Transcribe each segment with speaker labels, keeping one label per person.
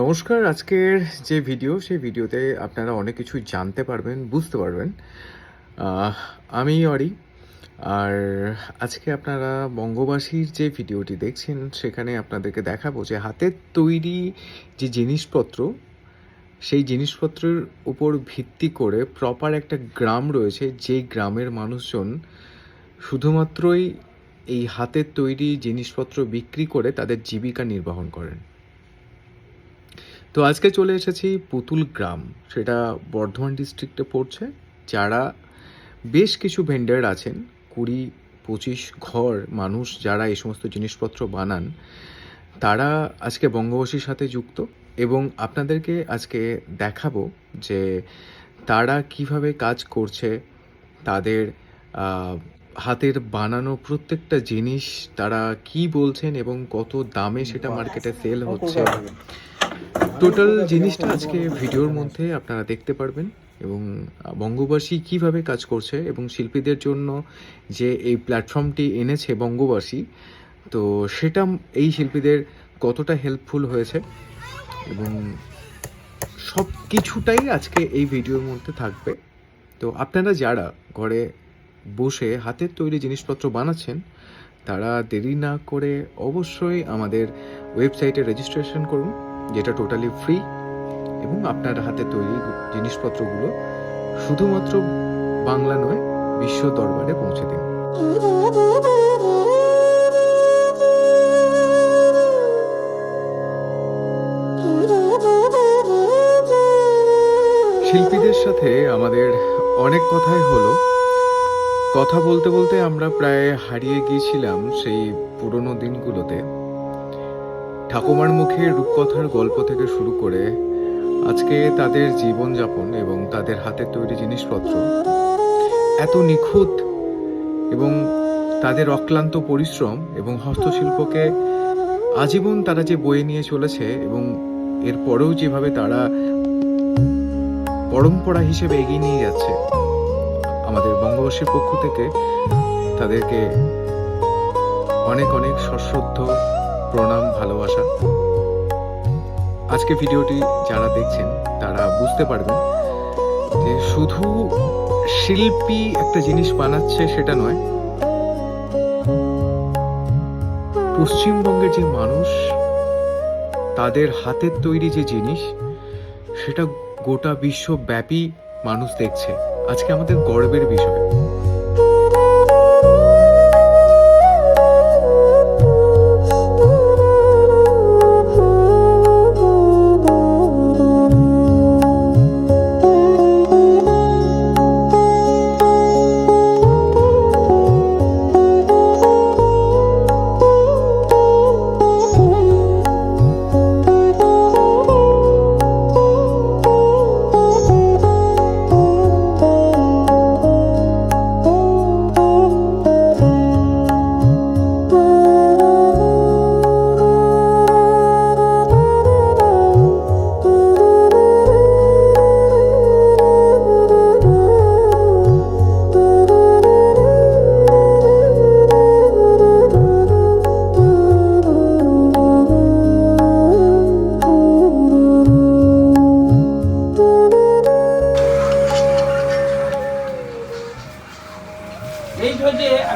Speaker 1: নমস্কার, আজকের যে ভিডিও সেই ভিডিওতে আপনারা অনেক কিছু জানতে পারবেন, বুঝতে পারবেন। আমি অরি, আর আজকে আপনারা বঙ্গবাসীর যে ভিডিওটি দেখছেন, সেখানে আপনাদেরকে দেখাবো যে হাতের তৈরি যে জিনিসপত্র, সেই জিনিসপত্রের উপর ভিত্তি করে প্রপার একটা গ্রাম রয়েছে যেই গ্রামের মানুষজন শুধুমাত্রই এই হাতের তৈরি জিনিসপত্র বিক্রি করে তাদের জীবিকা নির্বাহন করেন। তো আজকে চলে এসেছি পুতুল গ্রাম। সেটা বর্ধমান ডিস্ট্রিক্টে পড়ছে। যারা বেশ কিছু ভেন্ডার আছেন কুড়ি পঁচিশ ঘর মানুষ যারা এই সমস্ত জিনিসপত্র বানান তারা আজকে বঙ্গবাসীর সাথে যুক্ত এবং আপনাদেরকে আজকে দেখাবো যে তারা কীভাবে কাজ করছে তাদের হাতের বানানো প্রত্যেকটা জিনিস তারা কি বলছেন এবং কত দামে সেটা মার্কেটে সেল হচ্ছে। টোটাল জিনিসটা আজকে ভিডিওর মধ্যে আপনারা দেখতে পারবেন এবং বঙ্গবাসী কীভাবে কাজ করছে এবং শিল্পীদের জন্য যে এই প্ল্যাটফর্মটি এনেছে বঙ্গবাসী, তো সেটা এই শিল্পীদের কতটা হেল্পফুল হয়েছে এবং সব কিছুটাই আজকে এই ভিডিওর মধ্যে থাকবে। তো আপনারা যারা ঘরে বসে হাতের তৈরি জিনিসপত্র বানাচ্ছেন, তারা দেরি না করে অবশ্যই আমাদের ওয়েবসাইটে রেজিস্ট্রেশন করুন। যেটা টোটালি ফ্রি এবং আপনার হাতে তৈরি জিনিসপত্রগুলো শুধুমাত্র বাংলা নয়, বিশ্ব দরবারে পৌঁছে দিন। শিল্পীদের সাথে আমাদের অনেক কথাই হলো। কথা বলতে বলতে আমরা প্রায় হারিয়ে গিয়েছিলাম সেই পুরনো দিনগুলোতে। ঠাকুমার মুখে রূপকথার গল্প থেকে শুরু করে আজকে তাদের জীবনযাপন এবং তাদের হাতে তৈরি জিনিসপত্র, এত নিখুঁত এবং তাদের অক্লান্ত পরিশ্রম এবং হস্তশিল্পকে আজীবন তারা যে বয়ে নিয়ে চলেছে এবং এরপরেও যেভাবে তারা পরম্পরা হিসেবে এগিয়ে নিয়ে যাচ্ছে, আমাদের বঙ্গবাসীর পক্ষ থেকে তাদেরকে অনেক অনেক সশ্রদ্ধ প্রণাম, ভালোবাসা। আজকে ভিডিওটি যারা দেখছেন, তারা বুঝতে পারবেন যে শুধু শিল্পী একটা জিনিস বানাচ্ছে সেটা নয়, পশ্চিমবঙ্গের যে মানুষ, তাদের হাতের তৈরি যে জিনিস, সেটা গোটা বিশ্বব্যাপী মানুষ দেখছে। আজকে আমাদের গর্বের বিষয়।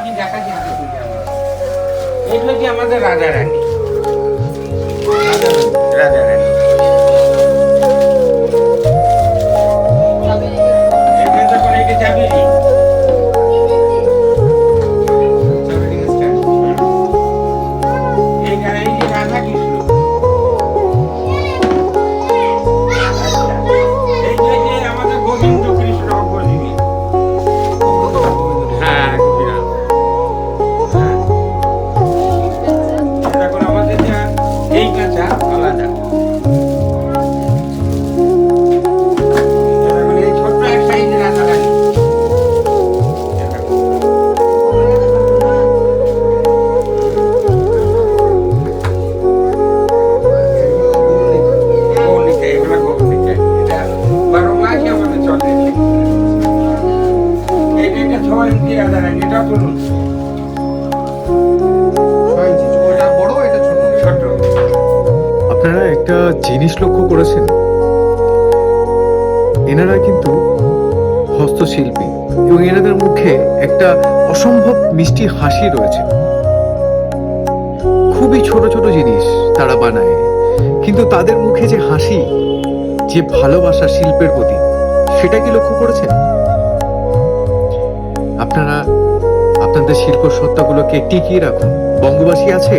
Speaker 2: আমি দেখাচ্ছি হাতে তুলে এগুলো কি আমাদের রাজা রানী রাজা রানী
Speaker 1: জিনিস লক্ষ্য করেছেন? এনারা কিন্তু হস্তশিল্পী এবং এনাদের মুখে একটা অসম্ভব মিষ্টি হাসি রয়েছে। খুবই ছোট ছোট জিনিস তারা বানায়, কিন্তু তাদের মুখে যে হাসি, যে ভালোবাসা শিল্পের প্রতি, সেটা কি লক্ষ্য করেছেন? আপনারা, আপনাদের শিল্প সত্তাগুলোকে টিকিয়ে রাখুন। বঙ্গবাসী আছে?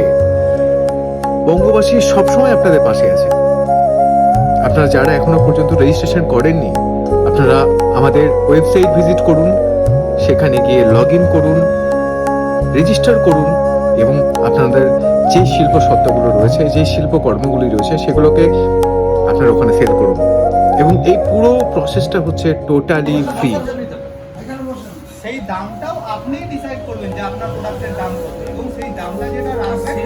Speaker 1: বঙ্গবাসী সবসময় আপনাদের পাশে আছে। আপনারা যারা এখনও পর্যন্ত রেজিস্ট্রেশন করেননি, আপনারা আমাদের ওয়েবসাইট ভিজিট করুন, সেখানে গিয়ে লগ ইন করুন রেজিস্টার করুন, এবং আপনাদের যে শিল্প সত্তাগুলো রয়েছে, যে শিল্পকর্মগুলি রয়েছে, সেগুলোকে আপনারা ওখানে সেল করুন। এবং এই পুরো প্রসেসটা হচ্ছে টোটালি ফ্রি
Speaker 3: সেই দামটাও আপনিই ডিসাইড করবেন যে আপনার প্রোডাক্টের দাম কত, এবং সেই দামটা যেটা রাখবেন